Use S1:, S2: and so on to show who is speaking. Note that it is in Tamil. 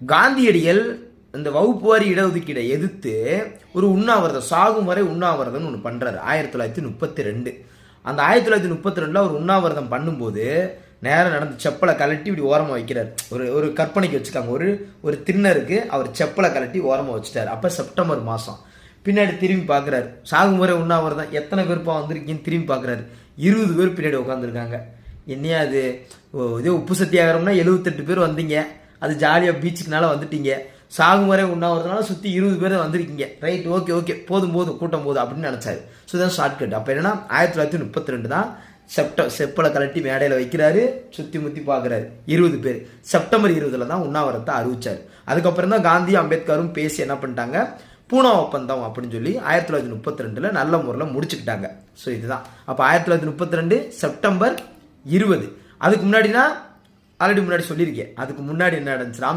S1: காந்தியடிகள் இந்த வகுப்பு வாரி இடஒதுக்கீடை எதிர்த்து ஒரு உண்ணாவிரதம் சாகும் வரை உண்ணாவிரதம்னு ஒன்று பண்ணுறாரு ஆயிரத்தி தொள்ளாயிரத்தி முப்பத்தி ரெண்டு அந்த ஆயிரத்தி தொள்ளாயிரத்தி முப்பத்தி ரெண்டில் அவர் உண்ணாவிரதம் பண்ணும்போது நேரம் நடந்து செப்பலை கழட்டி இப்படி ஓரமாக வைக்கிறார். ஒரு ஒரு கற்பனைக்கு வச்சுக்காங்க. ஒரு ஒரு திண்ணருக்கு அவர் செப்பலை கழட்டி ஓரமாக வச்சுட்டார். அப்போ செப்டம்பர் மாதம் பின்னாடி திரும்பி பார்க்குறாரு சாகும் முறை உண்ணாவிரதம். எத்தனை பேருப்பா வந்திருக்கீங்கன்னு திரும்பி பார்க்குறாரு இருபது பேர் பின்னாடி உட்காந்துருக்காங்க என்னையா அது இதே உப்பு சத்தியாகிறோம்னா எழுபத்தெட்டு பேர் வந்தீங்க. அது ஜாலியாக பீச்சுக்குனால வந்துட்டீங்க. சாகும் வரை உண்ணாவதுனால சுற்றி இருபது பேர் வந்திருக்கீங்க. ரைட் ஓகே ஓகே போதும் போதும் கூட்டம் போதும் அப்படின்னு நினச்சாரு. ஸோ இதான் ஷார்ட்கட் அப்போ என்னன்னா ஆயிரத்தி தொள்ளாயிரத்தி முப்பத்தி ரெண்டு தான் செப்ட செப்பலை கலட்டி மேடையில் வைக்கிறாரு சுற்றி முற்றி பார்க்குறாரு இருபது பேர். செப்டம்பர் இருபதுல தான் உண்ணாவிரத்தை அறிவிச்சார். அதுக்கப்புறம் தான் காந்தி அம்பேத்கரும் பேசி என்ன பண்ணிட்டாங்க? பூனா ஒப்பந்தம் அப்படின்னு சொல்லி ஆயிரத்தி தொள்ளாயிரத்தி முப்பத்தி ரெண்டில் நல்ல முறையில் முடிச்சுக்கிட்டாங்க. ஸோ இதுதான். அப்போ ஆயிரத்தி தொள்ளாயிரத்தி முப்பத்தி ரெண்டு செப்டம்பர் இருபது. அதுக்கு முன்னாடினா ஆல்ரெடி முன்னாடி சொல்லியிருக்கேன். அதுக்கு முன்னாடி என்ன நடந்துச்சு? ராம்